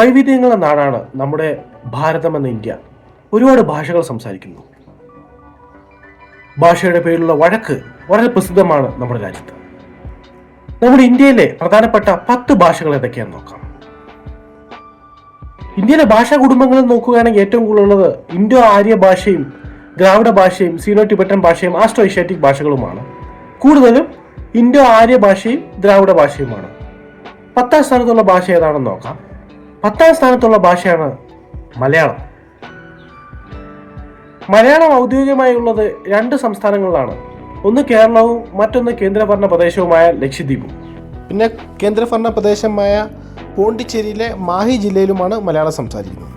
വൈവിധ്യങ്ങളുടെ നാടാണ് നമ്മുടെ ഭാരതം എന്ന ഇന്ത്യ. ഒരുപാട് ഭാഷകൾ സംസാരിക്കുന്നു. ഭാഷയുടെ പേരിലുള്ള വഴക്ക് വളരെ പ്രസിദ്ധമാണ് നമ്മുടെ രാജ്യത്ത്. നമ്മുടെ ഇന്ത്യയിലെ പ്രധാനപ്പെട്ട പത്ത് ഭാഷകൾ ഏതൊക്കെയാണെന്ന് നോക്കാം. ഇന്ത്യയിലെ ഭാഷാ കുടുംബങ്ങളിൽ നോക്കുകയാണെങ്കിൽ ഏറ്റവും കൂടുതലുള്ളത് ഇൻഡോ ആര്യ ഭാഷയും ദ്രാവിഡ ഭാഷയും സീനോ ടിബറ്റൻ ഭാഷയും ആസ്ട്രോ ഏഷ്യാറ്റിക് ഭാഷകളുമാണ്. കൂടുതലും ഇൻഡോ ആര്യ ഭാഷയും ദ്രാവിഡ ഭാഷയുമാണ്. പത്താം സ്ഥാനത്തുള്ള ഭാഷ ഏതാണെന്ന് നോക്കാം. പത്താം സ്ഥാനത്തുള്ള ഭാഷയാണ് മലയാളം. മലയാളം ഔദ്യോഗികമായി ഉള്ളത് രണ്ട് സംസ്ഥാനങ്ങളിലാണ്. ഒന്ന് കേരളവും മറ്റൊന്ന് കേന്ദ്രഭരണ പ്രദേശവുമായ ലക്ഷദ്വീപും. പിന്നെ കേന്ദ്രഭരണ പ്രദേശമായ പോണ്ടിച്ചേരിയിലെ മാഹി ജില്ലയിലുമാണ് മലയാളം സംസാരിക്കുന്നത്.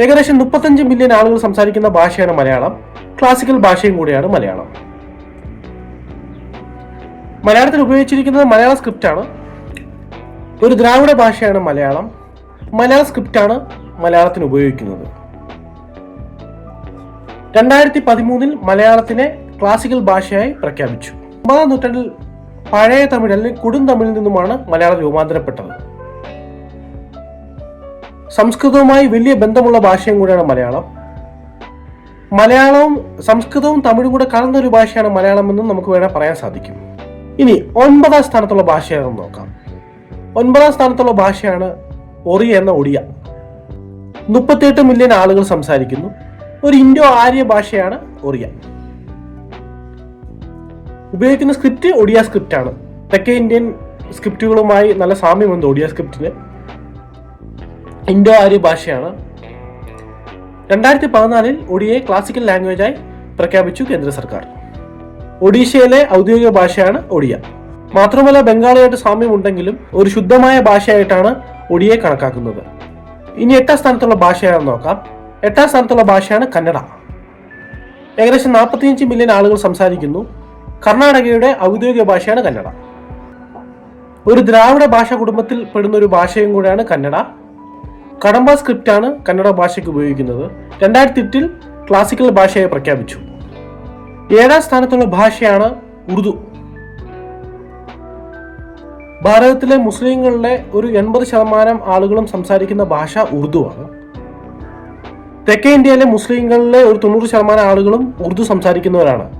ഏകദേശം മുപ്പത്തഞ്ച് മില്യൺ ആളുകൾ സംസാരിക്കുന്ന ഭാഷയാണ് മലയാളം. ക്ലാസിക്കൽ ഭാഷയും കൂടിയാണ് മലയാളം. മലയാളത്തിൽ ഉപയോഗിച്ചിരിക്കുന്നത് മലയാള സ്ക്രിപ്റ്റാണ്. ഒരു ദ്രാവിഡ ഭാഷയാണ് മലയാളം. മലയാള സ്ക്രിപ്റ്റാണ് മലയാളത്തിന് ഉപയോഗിക്കുന്നത്. രണ്ടായിരത്തി പതിമൂന്നിൽ മലയാളത്തിനെ ക്ലാസിക്കൽ ഭാഷയായി പ്രഖ്യാപിച്ചു. ഒമ്പതാം നൂറ്റാണ്ടിൽ പഴയ തമിഴ് അല്ലെങ്കിൽ കൊടുന്തമിഴിൽ നിന്നുമാണ് മലയാളം രൂപാന്തരപ്പെട്ടത്. സംസ്കൃതവുമായി വലിയ ബന്ധമുള്ള ഭാഷയും കൂടിയാണ് മലയാളം. മലയാളവും സംസ്കൃതവും തമിഴും കൂടെ കലർന്ന ഒരു ഭാഷയാണ് മലയാളം എന്നും നമുക്ക് വേണേൽ പറയാൻ സാധിക്കും. ഇനി ഒൻപതാം സ്ഥാനത്തുള്ള ഭാഷയാണെന്ന് നോക്കാം. ഒൻപതാം സ്ഥാനത്തുള്ള ഭാഷയാണ് ഒറിയ എന്ന ഒഡിയ മുപ്പത്തിയെട്ട് മില്യൺ ആളുകൾ സംസാരിക്കുന്നു. ഒരു ഇൻഡോ ആര്യ ഭാഷയാണ് ഒറിയ. ഉപയോഗിക്കുന്ന സ്ക്രിപ്റ്റ് ഒഡിയ സ്ക്രിപ്റ്റ് ആണ്. തെക്കേ ഇന്ത്യൻ സ്ക്രിപ്റ്റുകളുമായി നല്ല സാമ്യമുണ്ട് ഒഡിയ സ്ക്രിപ്റ്റിന് ഇൻഡോ ആര്യ ഭാഷയാണ്. രണ്ടായിരത്തി പതിനാലിൽ ഒഡിയയെ ക്ലാസിക്കൽ ലാംഗ്വേജായി പ്രഖ്യാപിച്ചു കേന്ദ്ര സർക്കാർ. ഒഡീഷയിലെ ഔദ്യോഗിക ഭാഷയാണ് ഒഡിയ മാത്രമല്ല ബംഗാളിയായിട്ട് സാമ്യമുണ്ടെങ്കിലും ഒരു ശുദ്ധമായ ഭാഷയായിട്ടാണ് ഒഡിയെ കണക്കാക്കുന്നത്. ഇനി എട്ടാം സ്ഥാനത്തുള്ള ഭാഷയാണെന്ന് നോക്കാം. എട്ടാം സ്ഥാനത്തുള്ള ഭാഷയാണ് കന്നഡ. ഏകദേശം നാൽപ്പത്തിയഞ്ച് മില്യൺ ആളുകൾ സംസാരിക്കുന്നു. കർണാടകയുടെ ഔദ്യോഗിക ഭാഷയാണ് കന്നഡ. ഒരു ദ്രാവിഡ ഭാഷ കുടുംബത്തിൽ പെടുന്ന ഒരു ഭാഷയും കൂടെയാണ് കന്നഡ. കടമ്പ സ്ക്രിപ്റ്റാണ് കന്നഡ ഭാഷയ്ക്ക് ഉപയോഗിക്കുന്നത്. രണ്ടായിരത്തി എട്ടിൽ ക്ലാസിക്കൽ ഭാഷയായി പ്രഖ്യാപിച്ചു. ഏഴാം സ്ഥാനത്തുള്ള ഭാഷയാണ് ഉറുദു. ഭാരതത്തിലെ മുസ്ലിങ്ങളുടെ ഒരു എൺപത് ശതമാനം ആളുകളും സംസാരിക്കുന്ന ഭാഷ ഉറുദു ആണ് തെക്കേ ഇന്ത്യയിലെ മുസ്ലിങ്ങളിലെ ഒരു തൊണ്ണൂറ് ശതമാനം ആളുകളും ഉറുദു സംസാരിക്കുന്നവരാണ്.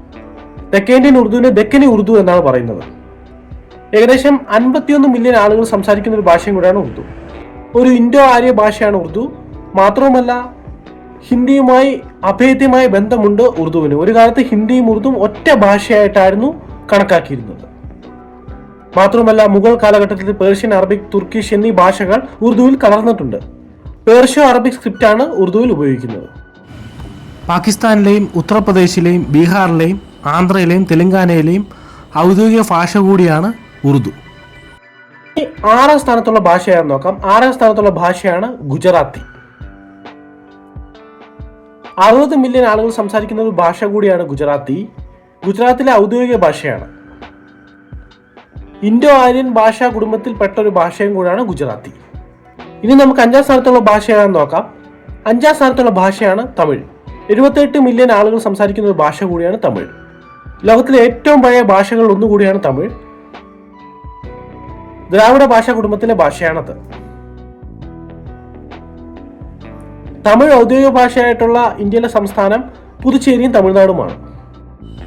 തെക്കേ ഇന്ത്യൻ ഉറുദുവിനെ ദക്കനി ഉറുദു എന്നാണ് പറയുന്നത്. ഏകദേശം അൻപത്തിയൊന്ന് മില്യൺ ആളുകൾ സംസാരിക്കുന്ന ഒരു ഭാഷയും കൂടെയാണ് ഉറുദു. ഒരു ഇൻഡോ ആര്യ ഭാഷയാണ് ഉറുദു. മാത്രവുമല്ല ഹിന്ദിയുമായി അഭേദ്യമായ ബന്ധമുണ്ട് ഉറുദുവിന്. ഒരു കാലത്ത് ഹിന്ദിയും ഉറുദും ഒറ്റ ഭാഷയായിട്ടായിരുന്നു കണക്കാക്കിയിരുന്നത്. മാത്രമല്ല മുഗൾ കാലഘട്ടത്തിൽ പേർഷ്യൻ അറബിക് തുർക്കിഷ് എന്നീ ഭാഷകൾ ഉറുദുവിൽ കലർന്നിട്ടുണ്ട് പേർഷ്യ അറബിക് സ്ക്രിപ്റ്റാണ് ഉറുദുവിൽ ഉപയോഗിക്കുന്നത്. പാകിസ്ഥാനിലെയും ഉത്തർപ്രദേശിലെയും ബീഹാറിലെയും ആന്ധ്രയിലെയും തെലങ്കാനയിലെയും ഔദ്യോഗിക ഭാഷ കൂടിയാണ് ഉറുദു. ആറാം സ്ഥാനത്തുള്ള ഭാഷയാണ് നോക്കാം. ആറാം സ്ഥാനത്തുള്ള ഭാഷയാണ് ഗുജറാത്തി. അറുപത് മില്യൺ ആളുകൾ സംസാരിക്കുന്ന ഒരു ഭാഷ കൂടിയാണ് ഗുജറാത്തി. ഗുജറാത്തിലെ ഔദ്യോഗിക ഭാഷയാണ്. ഇൻഡോ ആര്യൻ ഭാഷാ കുടുംബത്തിൽപ്പെട്ട ഒരു ഭാഷയും കൂടിയാണ് ഗുജറാത്തി. ഇനി നമുക്ക് അഞ്ചാം സ്ഥാനത്തുള്ള ഭാഷ ഏതാണെന്ന് നോക്കാം. അഞ്ചാം സ്ഥാനത്തുള്ള ഭാഷയാണ് തമിഴ്. എഴുപത്തെട്ട് മില്യൺ ആളുകൾ സംസാരിക്കുന്ന ഒരു ഭാഷ കൂടിയാണ് തമിഴ്. ലോകത്തിലെ ഏറ്റവും പഴയ ഭാഷകൾ ഒന്നുകൂടിയാണ് തമിഴ്. ദ്രാവിഡ ഭാഷാ കുടുംബത്തിലെ ഭാഷയാണത്. തമിഴ് ഔദ്യോഗിക ഭാഷയായിട്ടുള്ള ഇന്ത്യയിലെ സംസ്ഥാനം പുതുച്ചേരിയും തമിഴ്നാടുമാണ്.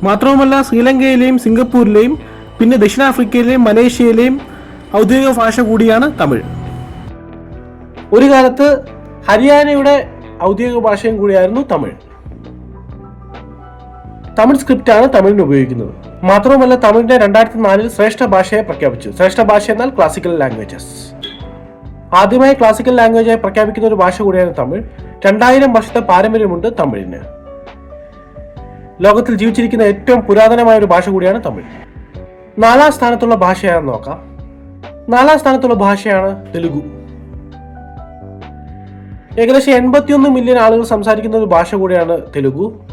മാത്രവുമല്ല ശ്രീലങ്കയിലെയും സിംഗപ്പൂരിലെയും പിന്നെ ദക്ഷിണാഫ്രിക്കയിലെയും മലേഷ്യയിലെയും ഔദ്യോഗിക ഭാഷ കൂടിയാണ് തമിഴ്. ഒരു കാലത്ത് ഹരിയാനയുടെ ഔദ്യോഗിക ഭാഷയും കൂടിയായിരുന്നു തമിഴ്. തമിഴ് സ്ക്രിപ്റ്റാണ് തമിഴിന് ഉപയോഗിക്കുന്നത്. മാത്രവുമല്ല തമിഴിനെ രണ്ടായിരത്തി നാലിൽ ശ്രേഷ്ഠ ഭാഷയെ പ്രഖ്യാപിച്ചു. ശ്രേഷ്ഠ ഭാഷ എന്നാൽ ക്ലാസിക്കൽ ലാംഗ്വേജസ് ആദ്യമായി ക്ലാസിക്കൽ ലാംഗ്വേജായി പ്രഖ്യാപിക്കുന്ന ഒരു ഭാഷ കൂടിയാണ് തമിഴ്. രണ്ടായിരം വർഷത്തെ പാരമ്പര്യമുണ്ട് തമിഴിന്. ലോകത്തിൽ ജീവിച്ചിരിക്കുന്ന ഏറ്റവും പുരാതനമായ ഒരു ഭാഷ കൂടിയാണ് തമിഴ്. നാലാം സ്ഥാനത്തുള്ള ഭാഷയാണെന്ന് നോക്കാം. നാലാം സ്ഥാനത്തുള്ള ഭാഷയാണ് തെലുഗു. ഏകദേശം എൺപത്തിയൊന്ന് മില്യൺ ആളുകൾ സംസാരിക്കുന്ന ഒരു ഭാഷ കൂടിയാണ് തെലുഗു.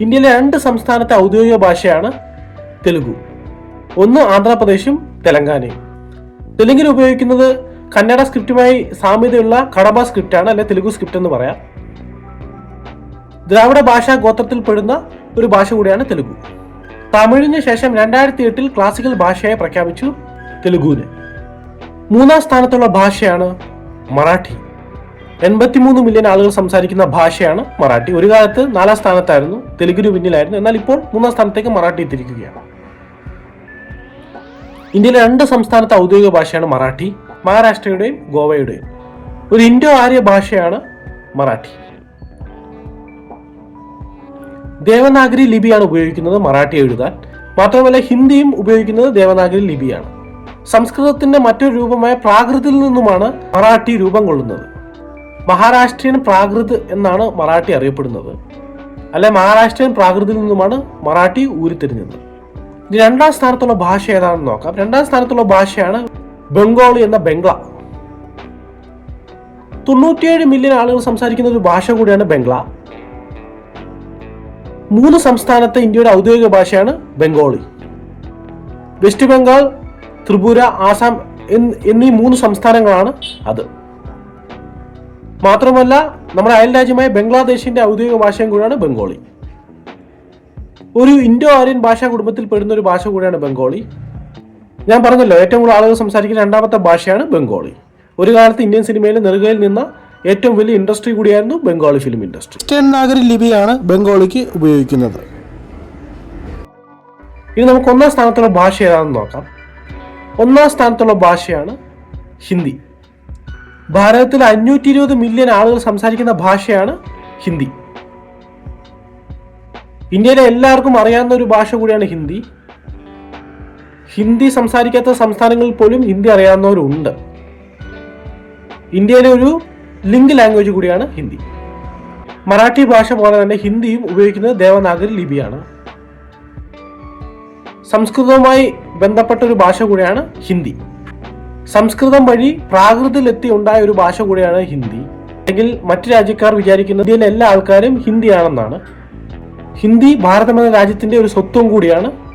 ഇന്ത്യയിലെ രണ്ട് സംസ്ഥാനത്തെ ഔദ്യോഗിക ഭാഷയാണ് തെലുഗു. ഒന്ന് ആന്ധ്രാപ്രദേശും തെലങ്കാനയും. തെലുങ്കിൽ ഉപയോഗിക്കുന്നത് കന്നഡ സ്ക്രിപ്റ്റുമായി സാമ്യതയുള്ള കടബ സ്ക്രിപ്റ്റാണ് അല്ലെ തെലുഗു സ്ക്രിപ്റ്റ് എന്ന് പറയാം. ദ്രാവിഡ ഭാഷാ ഗോത്രത്തിൽപ്പെടുന്ന ഒരു ഭാഷ കൂടിയാണ് തെലുഗു. തമിഴിന് ശേഷം രണ്ടായിരത്തി എട്ടിൽ ക്ലാസിക്കൽ ഭാഷയായി പ്രഖ്യാപിച്ചു തെലുഗുവിന്. മൂന്നാം സ്ഥാനത്തുള്ള ഭാഷയാണ് മറാഠി. എൺപത്തിമൂന്ന് മില്യൺ ആളുകൾ സംസാരിക്കുന്ന ഭാഷയാണ് മറാഠി. ഒരു കാലത്ത് നാലാം സ്ഥാനത്തായിരുന്നു തെലുഗിന് പിന്നിലായിരുന്നു. എന്നാൽ ഇപ്പോൾ മൂന്നാം സ്ഥാനത്തേക്ക് മറാഠി എത്തിയിരിക്കുകയാണ്. ഇന്ത്യയിലെ രണ്ട് സംസ്ഥാനത്തെ ഔദ്യോഗിക ഭാഷയാണ് മറാഠി. മഹാരാഷ്ട്രയുടെയും ഗോവയുടെയും. ഒരു ഇൻഡോ ആര്യ ഭാഷയാണ് മറാഠി. ദേവനാഗരി ലിപിയാണ് ഉപയോഗിക്കുന്നത് മറാഠി എഴുതാൻ. മാത്രമല്ല ഹിന്ദിയും ഉപയോഗിക്കുന്നത് ദേവനാഗരി ലിപിയാണ്. സംസ്കൃതത്തിന്റെ മറ്റൊരു രൂപമായ പ്രാകൃതിൽ നിന്നുമാണ് മറാഠി രൂപം കൊള്ളുന്നത്. മഹാരാഷ്ട്രീയൻ പ്രാകൃത് എന്നാണ് മറാഠി അറിയപ്പെടുന്നത്. അല്ലെ മഹാരാഷ്ട്രീയൻ പ്രാകൃതിൽ നിന്നുമാണ് മറാഠി ഊരിത്തിരിഞ്ഞത്. ഇനി രണ്ടാം സ്ഥാനത്തുള്ള ഭാഷ ഏതാണെന്ന് നോക്കാം. രണ്ടാം സ്ഥാനത്തുള്ള ഭാഷയാണ് ബംഗാളി എന്ന ബംഗ്ല. തൊണ്ണൂറ്റിയേഴ് മില്യൺ ആളുകൾ സംസാരിക്കുന്ന ഒരു ഭാഷ കൂടിയാണ് ബംഗ്ല. മൂന്ന് സംസ്ഥാനത്തെ ഇന്ത്യയുടെ ഔദ്യോഗിക ഭാഷയാണ് ബംഗാളി. വെസ്റ്റ് ബംഗാൾ ത്രിപുര ആസാം എന്നീ മൂന്ന് സംസ്ഥാനങ്ങളാണ് അത്. മാത്രമല്ല നമ്മുടെ അയൽ രാജ്യമായ ബംഗ്ലാദേശിന്റെ ഔദ്യോഗിക ഭാഷയും കൂടിയാണ് ബംഗാളി. ഒരു ഇൻഡോ ആര്യൻ ഭാഷാ കുടുംബത്തിൽ പെടുന്ന ഒരു ഭാഷ കൂടിയാണ് ബംഗാളി. ഞാൻ പറഞ്ഞല്ലോ ഏറ്റവും കൂടുതൽ ആളുകൾ സംസാരിക്കുന്ന രണ്ടാമത്തെ ഭാഷയാണ് ബംഗാളി. ഒരു കാലത്ത് ഇന്ത്യൻ സിനിമയിൽ നെറുകയിൽ നിന്ന ഏറ്റവും വലിയ ഇൻഡസ്ട്രി കൂടിയായിരുന്നു ബംഗാളി ഫിലിം ഇൻഡസ്ട്രി ക്രിസ്ത്യൻ നാഗരി ലിപിയാണ് ബംഗാളിക്ക് ഉപയോഗിക്കുന്നത്. ഇനി നമുക്ക് ഒന്നാം സ്ഥാനത്തുള്ള ഭാഷ ഏതാണെന്ന് നോക്കാം. ഒന്നാം സ്ഥാനത്തുള്ള ഭാഷയാണ് ഹിന്ദി. ഭാരതത്തിൽ അഞ്ഞൂറ്റി ഇരുപത് മില്യൺ ആളുകൾ സംസാരിക്കുന്ന ഭാഷയാണ് ഹിന്ദി. ഇന്ത്യയിലെ എല്ലാവർക്കും അറിയാവുന്ന ഒരു ഭാഷ കൂടിയാണ് ഹിന്ദി. ഹിന്ദി സംസാരിക്കാത്ത സംസ്ഥാനങ്ങളിൽ പോലും ഹിന്ദി അറിയാവുന്നവരുണ്ട്. ഇന്ത്യയിലെ ഒരു ലിങ്ക് ലാംഗ്വേജ് കൂടിയാണ് ഹിന്ദി. മറാഠി ഭാഷ പോലെ തന്നെ ഹിന്ദിയും ഉപയോഗിക്കുന്നത് ദേവനാഗരി ലിപിയാണ്. സംസ്കൃതവുമായി ബന്ധപ്പെട്ട ഒരു ഭാഷ കൂടിയാണ് ഹിന്ദി. സംസ്കൃതം വഴി പ്രാകൃതത്തിലെത്തി ഉണ്ടായ ഒരു ഭാഷ കൂടിയാണ് ഹിന്ദി. അല്ലെങ്കിൽ മറ്റു രാജ്യക്കാർ വിചാരിക്കുന്ന ഇന്ത്യയിലെ എല്ലാ ആൾക്കാരും ഹിന്ദിയാണെന്നാണ്. ഹിന്ദി ഭാരതം എന്ന രാജ്യത്തിന്റെ ഒരു സ്വത്വം കൂടിയാണ്